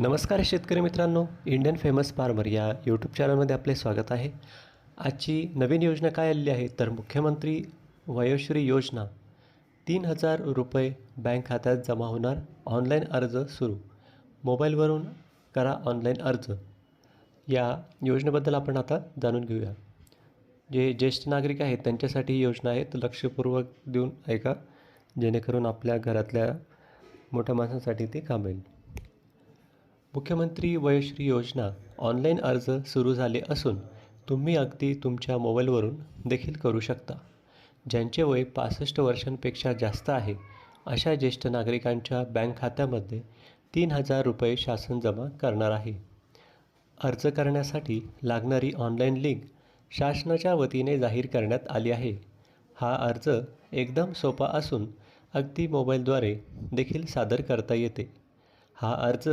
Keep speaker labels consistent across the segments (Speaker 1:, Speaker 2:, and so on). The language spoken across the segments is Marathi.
Speaker 1: नमस्कार शेतकरी मित्रांनो इंडियन फेमस फार्मर या यूट्यूब चॅनलमध्ये आपले स्वागत आहे. आजची नवीन योजना काय आलेली आहे? तर मुख्यमंत्री वयोश्री योजना. तीन हजार रुपये बँक खात्यात जमा होणार ऑनलाईन अर्ज सुरू. मोबाईलवरून करा ऑनलाईन अर्ज. या योजनेबद्दल आपण आता जाणून घेऊया. जे ज्येष्ठ नागरिक आहेत त्यांच्यासाठी ही योजना आहे. तर लक्षपूर्वक देऊन ऐका जेणेकरून आपल्या घरातल्या मोठ्या माणसांसाठी ते काम येईल. मुख्यमंत्री वयश्री योजना ऑनलाईन अर्ज सुरू झाले असून तुम्ही अगदी तुमच्या मोबाईलवरून देखील करू शकता. ज्यांचे वय पासष्ट वर्षांपेक्षा जास्त आहे अशा ज्येष्ठ नागरिकांच्या बँक खात्यामध्ये तीन हजार रुपये शासन जमा करणार आहे. अर्ज करण्यासाठी लागणारी ऑनलाईन लिंक शासनाच्या वतीने जाहीर करण्यात आली आहे. हा अर्ज एकदम सोपा असून अगदी मोबाईलद्वारे देखील सादर करता येते. हा अर्ज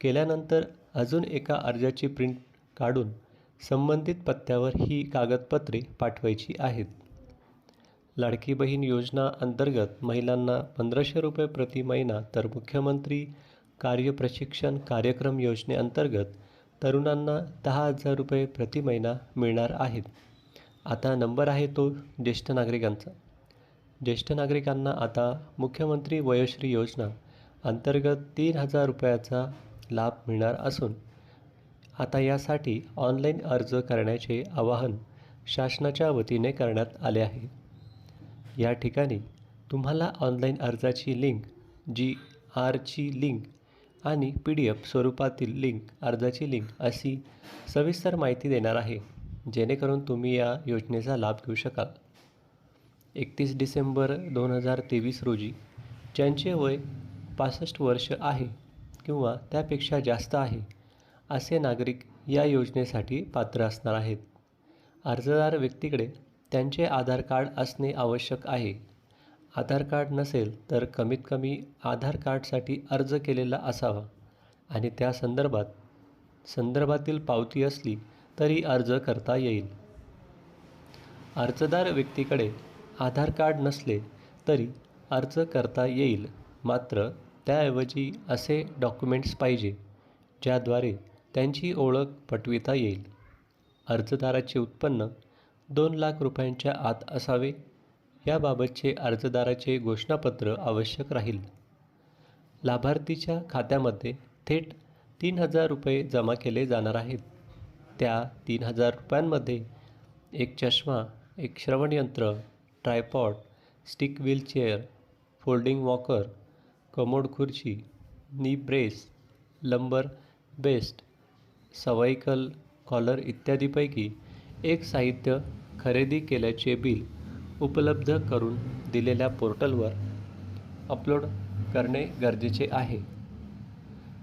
Speaker 1: केल्यानंतर अजून एका अर्जाची प्रिंट काढून संबंधित पत्त्यावर ही कागदपत्रे पाठवायची आहेत. लाडकी बहीण योजना अंतर्गत महिलांना पंधराशे रुपये प्रति महिना तर मुख्यमंत्री कार्य प्रशिक्षण कार्यक्रम योजनेअंतर्गत तरुणांना दहा हजार रुपये प्रति महिना मिळणार आहेत. आता नंबर आहे तो ज्येष्ठ नागरिकांचा. ज्येष्ठ नागरिकांना आता मुख्यमंत्री वयोश्री योजना अंतर्गत तीन हजार रुपयाचा लाभ मिळणार असून आता यासाठी ऑनलाईन अर्ज करण्याचे आवाहन शासनाच्या वतीने करण्यात आले आहे. या ठिकाणी तुम्हाला ऑनलाईन अर्जाची लिंक जी आरची लिंक आणि पी डी एफ स्वरूपातील लिंक अर्जाची लिंक अशी सविस्तर माहिती देणार आहे जेणेकरून तुम्ही या योजनेचा लाभ घेऊ शकाल. एकतीस डिसेंबर दोन हजार तेवीस रोजी ज्यांचे वय पासष्ट वर्ष आहे किंवा त्यापेक्षा जास्त आहे असे नागरिक या योजनेसाठी पात्र असणार आहेत. अर्जदार व्यक्तीकडे त्यांचे आधार कार्ड असणे आवश्यक आहे. आधार कार्ड नसेल तर कमीत कमी आधार कार्डसाठी अर्ज केलेला असावा आणि त्या संदर्भात संदर्भातील पावती असली तरी अर्ज करता येईल. अर्जदार व्यक्तीकडे आधार कार्ड नसले तरी अर्ज करता येईल मात्र त्याऐवजी असे डॉक्युमेंट्स पाहिजे ज्याद्वारे त्यांची ओळख पटविता येईल. अर्जदाराचे उत्पन्न दोन लाख रुपयांच्या आत असावे याबाबतचे अर्जदाराचे घोषणापत्र आवश्यक राहील. लाभार्थीच्या खात्यामध्ये थेट तीन हजार रुपये जमा केले जाणार आहेत. त्या तीन हजार रुपयांमध्ये एक चष्मा एक श्रवणयंत्र tripod stick wheelchair folding walker commode खुर्ची knee brace lumbar belt cervical collar इत्यादीपैकी एक साहित्य खरेदी केल्याचे बिल उपलब्ध करून दिलेल्या पोर्टलवर अपलोड करणे गरजेचे आहे.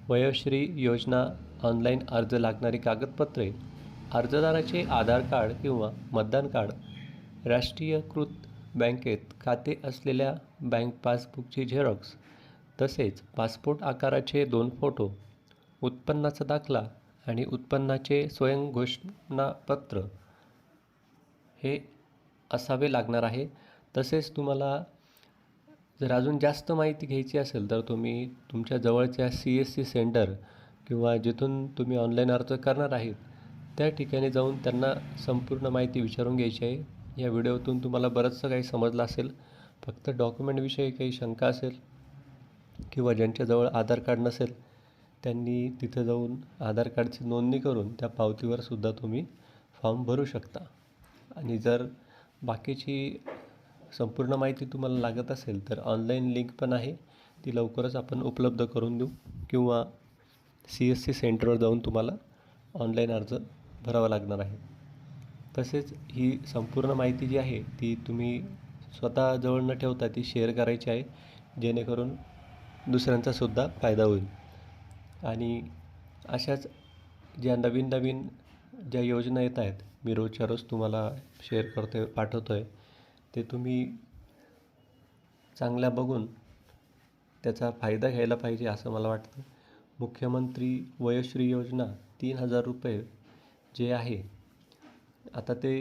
Speaker 1: वयोश्री योजना ऑनलाईन अर्ज लागणारी कागदपत्रे अर्जदाराचे आधार कार्ड किंवा मतदान कार्ड राष्ट्रीयकृत बँकेत खाते असलेल्या बँक पासबुकची झेरॉक्स तसेच पासपोर्ट आकाराचे दोन फोटो उत्पन्नाचा दाखला आणि उत्पन्नाचे स्वयंघोषणापत्र हे असावे लागणार आहे. तसेच तुम्हाला जर अजून जास्त माहिती घ्यायची असेल तर तुम्ही तुमच्या जवळच्या सी एस सी सेंटर किंवा जिथून तुम्ही ऑनलाईन अर्ज करणार आहेत त्या ठिकाणी जाऊन त्यांना संपूर्ण माहिती विचारून घ्यायची आहे. या व्हिडिओतून तुम्हाला बरंचसं काही समजलं असेल. फक्त डॉक्युमेंटविषयी काही शंका असेल किंवा ज्यांच्याजवळ आधार कार्ड नसेल त्यांनी तिथं जाऊन आधार कार्डची नोंदणी करून त्या पावतीवर सुद्धा तुम्ही फॉर्म भरू शकता. आणि जर बाकीची संपूर्ण माहिती तुम्हाला लागत असेल तर ऑनलाईन लिंक पण आहे. ती लवकरच आपण उपलब्ध करून देऊ किंवा सी एस सी सेंटरवर जाऊन तुम्हाला ऑनलाईन अर्ज भरावा लागणार आहे. तसेच ही संपूर्ण माहिती जी आहे ती तुम्ही स्वतः जवळ न ठेवता ती शेअर करायची आहे जेणेकरून दुसऱ्यांचासुद्धा फायदा होईल. आणि अशाच ज्या नवीन नवीन ज्या योजना येत आहेत मी रोजच्या रोज तुम्हाला शेअर करतो आहे पाठवतो आहे ते तुम्ही चांगल्या बघून त्याचा फायदा घ्यायला पाहिजे असं मला वाटतं. मुख्यमंत्री वयश्री योजना तीन हजार रुपये जे आहे आता ते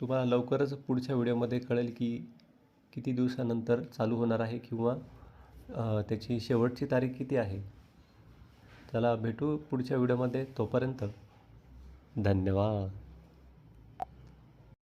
Speaker 1: तुम्हाला लवकरच पुढच्या व्हिडिओमध्ये कळेल की किती दिवसानंतर चालू होणार आहे किंवा त्याची शेवटची तारीख किती आहे? चला भेटू पुढच्या व्हिडिओमध्ये. तोपर्यंत धन्यवाद.